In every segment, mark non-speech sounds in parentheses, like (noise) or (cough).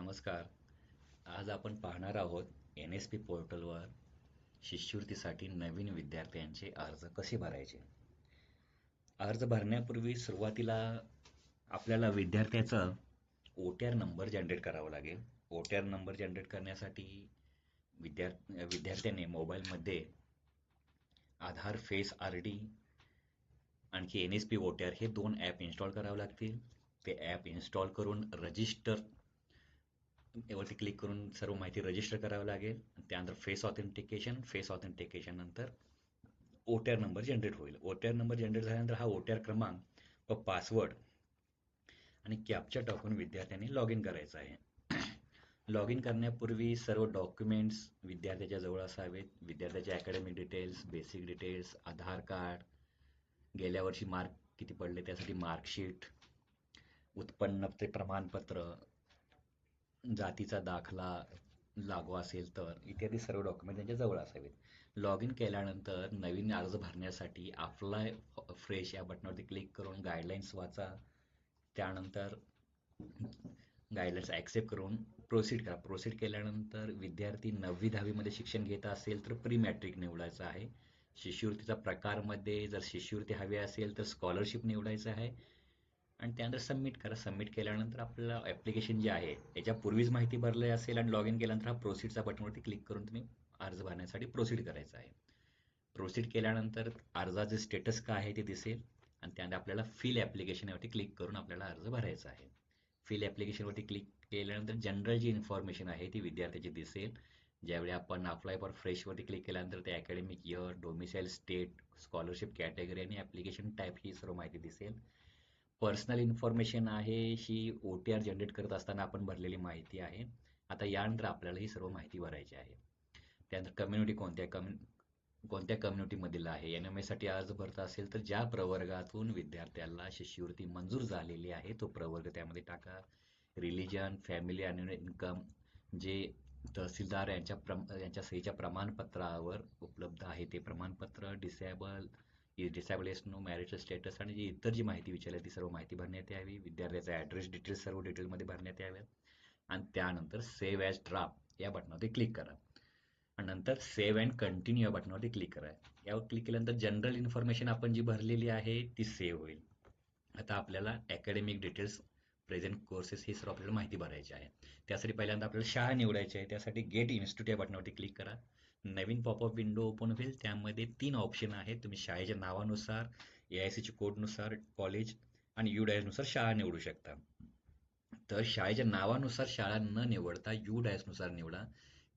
नमस्कार. आज आपण पाहणार आहोत एन एस पी पोर्टलवर शिष्यवृत्तीसाठी नवीन विद्यार्थ्यांचे अर्ज कसे भरायचे? अर्ज भरण्यापूर्वी सुरुवातीला आपल्याला विद्यार्थ्याचा O T R number generate करावा लागेल. O T R number generate करण्यासाठी विद्यार्थ विद्यार्थ्याने मोबाईलमध्ये आधार फेस आर डी आणखी N S P O T R हे दोन ॲप इन्स्टॉल करावे लागतील. ते ॲप इन्स्टॉल करून रजिस्टर यावरती क्लिक करून सर्व माहिती रजिस्टर करावं लागेल. त्यानंतर फेस ऑथेंटिकेशन फेस ऑथेंटिकेशन नंतर O T R number generate होईल. O T R number generate झाल्यानंतर हा ओ टी आर क्रमांक व पासवर्ड आणि कॅप्चर टाकून विद्यार्थ्यांनी लॉग इन करायचं आहे. (clears throat) लॉग इन करण्यापूर्वी सर्व डॉक्युमेंट्स विद्यार्थ्याच्या जवळ असावेत. विद्यार्थ्याच्या academic details basic details Aadhaar card गेल्या वर्षी मार्क किती पडले त्यासाठी मार्कशीट उत्पन्न ते प्रमाणपत्र जातीचा दाखला लागू असेल तर? इत्यादी सर्व डॉक्युमेंट त्यांच्या जवळ असावेत. लॉग इन केल्यानंतर नवीन अर्ज भरण्यासाठी अप्लाय फ्रेश या बटनावरती क्लिक करून गाईडलाईन्स वाचा. त्यानंतर गाईडलाईन्स ॲक्सेप्ट करून प्रोसीड करा. प्रोसीड केल्यानंतर विद्यार्थी नववी दहावीमध्ये शिक्षण घेत असेल तर प्री मॅट्रिक निवडायचं आहे. शिष्यवृत्तीचा प्रकारमध्ये जर शिष्यवृत्ती हवी असेल तर स्कॉलरशिप निवडायचं आहे. आणि त्यानंतर सबमिट करा. सबमिट केल्यानंतर आपल्याला ॲप्लिकेशन जे आहे याच्यापूर्वीच माहिती भरली असेल आणि लॉग इन केल्यानंतर हा प्रोसीडच्या बटनवरती क्लिक करून तुम्ही अर्ज भरण्यासाठी प्रोसीड करायचं आहे. प्रोसीड केल्यानंतर अर्जाचे स्टेटस काय आहे ते दिसेल आणि त्यानंतर आपल्याला फिल ॲप्लिकेशनवरती क्लिक करून आपल्याला अर्ज भरायचा आहे. फिल ॲप्लिकेशनवरती क्लिक केल्यानंतर जनरल जी इन्फॉर्मेशन आहे ती विद्यार्थ्याची दिसेल. ज्यावेळी आपण अप्लाय फॉर फ्रेशवरती क्लिक केल्यानंतर ते academic year domicile state scholarship category आणि ॲप्लिकेशन टाईप ही सर्व माहिती दिसेल. पर्सनल इन्फॉर्मेशन आहे ही ओ टी आर जनरेट करत असताना आपण भरलेली माहिती आहे. आता यानंतर आपल्याला ही सर्व माहिती भरायची आहे. त्यानंतर कम्युनिटी कोणत्या कम्यु कोणत्या कम्युनिटीमधील आहे? एन एम एसाठी अर्ज भरता असेल तर ज्या प्रवर्गातून विद्यार्थ्याला शिष्यवृत्ती मंजूर झालेली आहे तो प्रवर्ग त्यामध्ये टाका. रिलिजन फॅमिली आणि इन्कम जे तहसीलदार यांच्या प्रम यांच्या सहीच्या प्रमाणपत्रावर उपलब्ध आहे ते प्रमाणपत्र. Disable disable no marital status आणि जी इतर जी माहिती विचारली ती सर्व माहिती भरण्यात यावी. विद्यार्थ्याचा ॲड्रेस डिटेल्स सर्व डिटेलमध्ये भरण्यात याव्यात. आणि त्यानंतर सेव्ह ॲज ड्राफ्ट या बटनावरती क्लिक करा. आणि नंतर सेव्ह अँड कंटिन्यू या बटनावरती क्लिक करा. यावर क्लिक केल्यानंतर जनरल इन्फॉर्मेशन आपण जी भरलेली आहे ती सेव्ह होईल. आता आपल्याला अकॅडमिक डिटेल्स प्रेझेंट कोर्सेस ही सर्व आपल्याला माहिती भरायची आहे. त्यासाठी पहिल्यांदा आपल्याला शाळा निवडायची आहे. त्यासाठी गेट इन्स्टिट्यूट या बटनावरती क्लिक करा. नवीन पॉपअप विंडो ओपन होईल. त्यामध्ये तीन ऑप्शन आहेत. तुम्ही शाळेच्या नावानुसार ए आय सीच्या कोडनुसार कॉलेज आणि यू डायसनुसार शाळा निवडू शकता. तर शाळेच्या नावानुसार शाळा न निवडता यू डायसनुसार निवडा.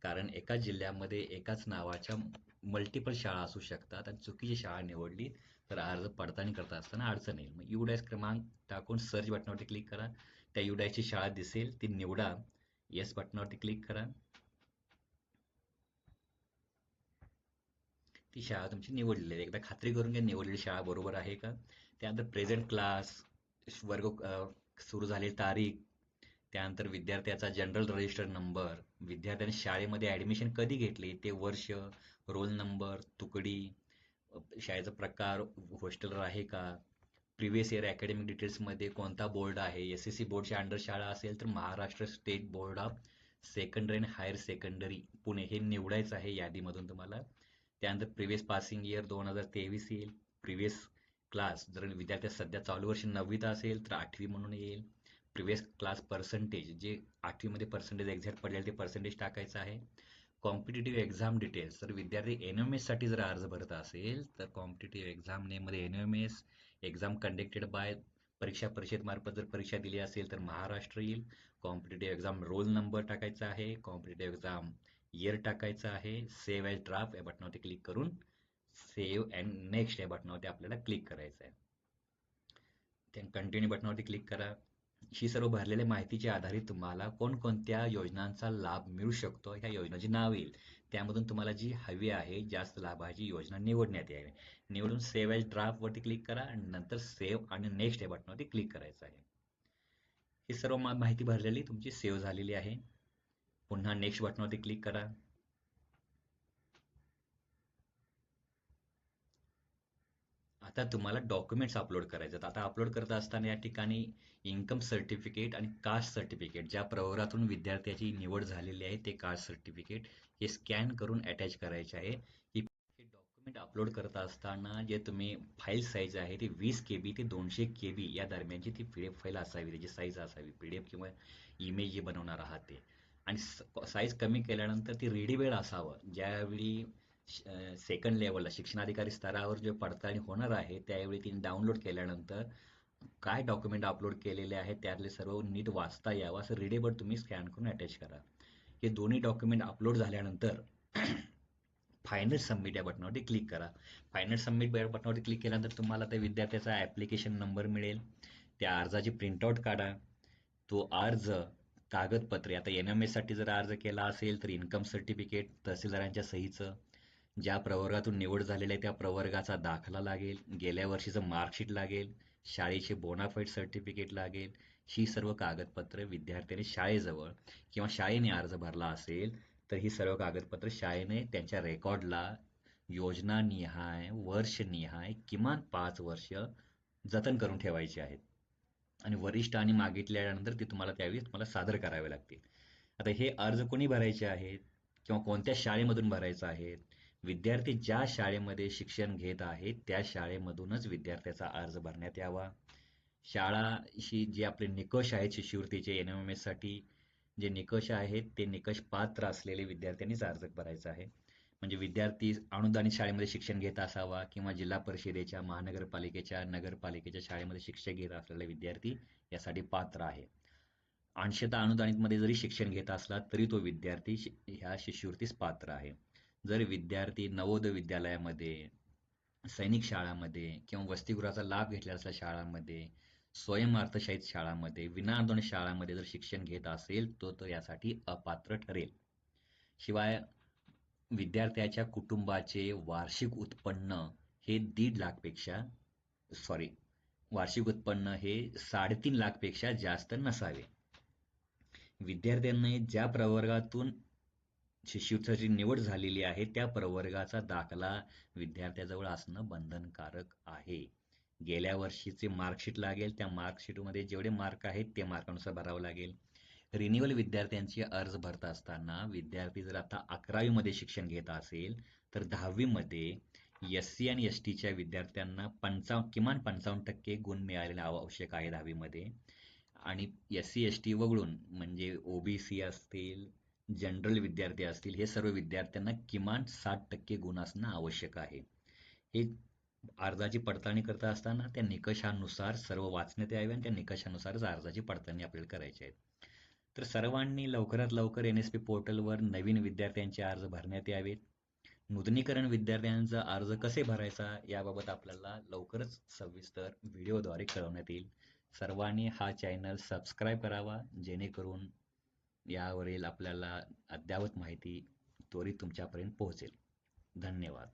कारण एकाच जिल्ह्यामध्ये एकाच नावाच्या मल्टिपल शाळा असू शकतात. आणि चुकीची शाळा निवडली तर अर्ज पडताळणी करता असताना अडचण येईल. मग यू डायस क्रमांक टाकून सर्च बटनावरती क्लिक करा. त्या यू डायसची शाळा दिसेल. ती निवडा. येस बटनावरती क्लिक करा. ती शाळा तुमची निवडलेली आहे. एकदा खात्री करून घ्या निवडलेली शाळा बरोबर आहे का? त्यानंतर प्रेझेंट क्लास वर्ग सुरू झालेली तारीख त्यानंतर विद्यार्थ्याचा जनरल रजिस्टर नंबर विद्यार्थ्याने शाळेमध्ये ॲडमिशन कधी घेतली? ते वर्ष रोल नंबर तुकडी शाळेचा प्रकार हॉस्टेलर आहे का? प्रिव्हियस इयर अकॅडमिक डिटेल्समध्ये कोणता बोर्ड आहे? एस एस सी बोर्डच्या अंडर शाळा असेल तर Maharashtra state board of secondary and higher secondary Pune हे निवडायचं आहे यादीमधून तुम्हाला. त्यानंतर प्रिव्हियस पासिंग इयर दोन हजार तेवीस येईल. प्रिव्हियस क्लास जर विद्यार्थ्या सध्या चालू वर्ष नववीत असेल तर आठवी म्हणून येईल. प्रिव्हियस क्लास पर्सेंटेज जे आठवीमध्ये पर्सेंटेज एक्झॅक्ट पडलेले ते पर्सेंटेज टाकायचं आहे. कॉम्पिटेटिव्ह एक्झाम डिटेल्स जर विद्यार्थी एन एम एससाठी जर अर्ज भरत असेल तर competitive exam नेममध्ये N M S exam conducted by परीक्षा परिषदमार्फत जर परीक्षा दिली असेल तर महाराष्ट्र येईल. कॉम्पिटेटिव्ह एक्झाम रोल नंबर टाकायचा आहे. कॉम्पिटेटिव्ह एक्झाम इयर टाकायचं आहे सेव्ह एज ड्राफ्ट या बटनावरती क्लिक करून सेव्ह अँड नेक्स्ट या बटनावरती आपल्याला क्लिक करायचं आहे त्या कंटिन्यू बटनावरती क्लिक करा. ही सर्व भरलेल्या माहितीच्या आधारे तुम्हाला कोणकोणत्या योजनांचा लाभ मिळू शकतो ह्या योजनाची नाव येईल. त्यामधून तुम्हाला जी हवी आहे जास्त लाभाची योजना निवडण्यात यावी. निवडून सेव्ह ॲज ड्राफ्टवरती क्लिक करा आणि नंतर सेव्ह आणि नेक्स्ट या बटनावरती क्लिक करायचं आहे. ही सर्व माहिती भरलेली तुमची सेव्ह झालेली आहे. पुन्हा नेक्स्ट बटनावरती क्लिक करा. आता तुम्हाला डॉक्युमेंट्स अपलोड करायचे आता अपलोड करत असताना या ठिकाणी इन्कम सर्टिफिकेट आणि कास्ट सर्टिफिकेट ज्या प्रवरातून विद्यार्थ्याची निवड झालेली आहे ते कास्ट सर्टिफिकेट हे स्कॅन करून अटॅच करायचे आहे. ही हे डॉक्युमेंट अपलोड करत असताना जे तुम्ही फाईल साईज आहे ती वीस के बी ते दोनशे के बी या दरम्यानची ती पी डी एफ फाईल असावी त्याची साईज असावी. पी डी एफ किंवा इमेज जे बनवणार आहात ते. आणि साईज कमी केल्यानंतर ती रिडीबेल असावं. ज्यावेळी सेकंड लेवलला शिक्षणाधिकारी स्तरावर जे पडताळणी होणार आहे त्यावेळी तिने डाउनलोड केल्यानंतर काय डॉक्युमेंट अपलोड केलेले आहेत त्यातले सर्व नीट वाचता यावं असं रिडेबल तुम्ही स्कॅन करून अटॅच करा. हे दोन्ही डॉक्युमेंट अपलोड झाल्यानंतर (clears throat) फायनल सबमिट या बटनावरती क्लिक करा. फायनल सबमिट बटनावरती क्लिक केल्यानंतर तुम्हाला त्या विद्यार्थ्याचा ॲप्लिकेशन नंबर मिळेल. त्या अर्जाची प्रिंटआउट काढा. तो अर्ज कागदपत्रे. आता एन एम एससाठी जर अर्ज केला असेल तर इन्कम सर्टिफिकेट तहसीलदारांच्या सहीचं ज्या प्रवर्गातून निवड झालेल्या आहे त्या प्रवर्गाचा दाखला लागेल गेल्या वर्षीचं मार्कशीट लागेल शाळेचे बोनाफाईड सर्टिफिकेट लागेल ही सर्व कागदपत्रे विद्यार्थ्याने शाळेजवळ किंवा शाळेने अर्ज भरला असेल तर ही सर्व कागदपत्र शाळेने त्यांच्या रेकॉर्डला योजना निहाय किमान पाच वर्ष जतन करून ठेवायची आहेत. आणि वरिष्ठ आणि मागितल्यानंतर ते तुम्हाला त्यावेळी तुम्हाला सादर करावे लागतील. आता हे अर्ज कोणी भरायचे आहेत? किंवा कोणत्या शाळेमधून भरायचं आहे? विद्यार्थी ज्या शाळेमध्ये शिक्षण घेत आहेत त्या शाळेमधूनच विद्यार्थ्याचा अर्ज भरण्यात यावा. शाळाशी जे आपले निकष आहेत शिष्यवृत्तीचे एन एम एससाठी जे निकष आहेत ते निकष पात्र असलेले विद्यार्थ्यांनीच अर्ज भरायचा आहे. म्हणजे विद्यार्थी अनुदानित शाळेमध्ये शिक्षण घेत असावा किंवा जिल्हा परिषदेच्या महानगरपालिकेच्या नगरपालिकेच्या शाळेमध्ये शिक्षण घेत असलेला विद्यार्थी यासाठी पात्र आहे. अंशतः अनुदानितमध्ये जरी शिक्षण घेत असला तरी तो विद्यार्थी ह्या शिष्यवृत्तीस पात्र आहे. जर विद्यार्थी नवोदय विद्यालयामध्ये सैनिक शाळामध्ये किंवा वसतिगृहाचा लाभ घेतलेला असल्या शाळांमध्ये स्वयंअर्थशाहीत शाळांमध्ये विनाअनुदानित शाळांमध्ये जर शिक्षण घेत असेल तो तो यासाठी अपात्र ठरेल. शिवाय विद्यार्थ्याच्या कुटुंबाचे वार्षिक उत्पन्न हे दीड लाखपेक्षा सॉरी वार्षिक उत्पन्न हे साडेतीन लाखपेक्षा जास्त नसावे. विद्यार्थ्यांनी ज्या प्रवर्गातून शिष्यवृत्तीची निवड झालेली आहे त्या प्रवर्गाचा दाखला विद्यार्थ्याजवळ असणं बंधनकारक आहे. गेल्या वर्षीचे मार्कशीट लागेल त्या मार्कशीटमध्ये जेवढे मार्क आहेत ते मार्कानुसार भरावं लागेल. रिन्युअल विद्यार्थ्यांचे अर्ज भरत असताना विद्यार्थी जर आता अकरावीमध्ये शिक्षण घेत असेल तर दहावीमध्ये एस सी आणि एस टीच्या विद्यार्थ्यांना पंचावन्न किमान पंचावन्न टक्के गुण मिळालेले आवश्यक आहे दहावीमध्ये. आणि एस सी एस टी वगळून म्हणजे ओबीसी असतील जनरल विद्यार्थी असतील हे सर्व विद्यार्थ्यांना किमान साठ टक्के गुण असणं आवश्यक आहे. हे अर्जाची पडताळणी करता असताना त्या निकषानुसार सर्व वाचण्यात यावे आणि त्या निकषानुसारच अर्जाची पडताळणी आपल्याला करायची आहे. तर सर्वांनी लवकरात लवकर एन एस पी पोर्टलवर नवीन विद्यार्थ्यांचे अर्ज भरण्यात यावेत. नूतनीकरण विद्यार्थ्यांचा अर्ज कसे भरायचा याबाबत आपल्याला लवकरच सविस्तर व्हिडिओद्वारे कळवण्यात येईल. सर्वांनी हा चॅनल सबस्क्राईब करावा जेणेकरून यावरील आपल्याला अद्ययावत माहिती त्वरित तुमच्यापर्यंत पोहोचेल. धन्यवाद.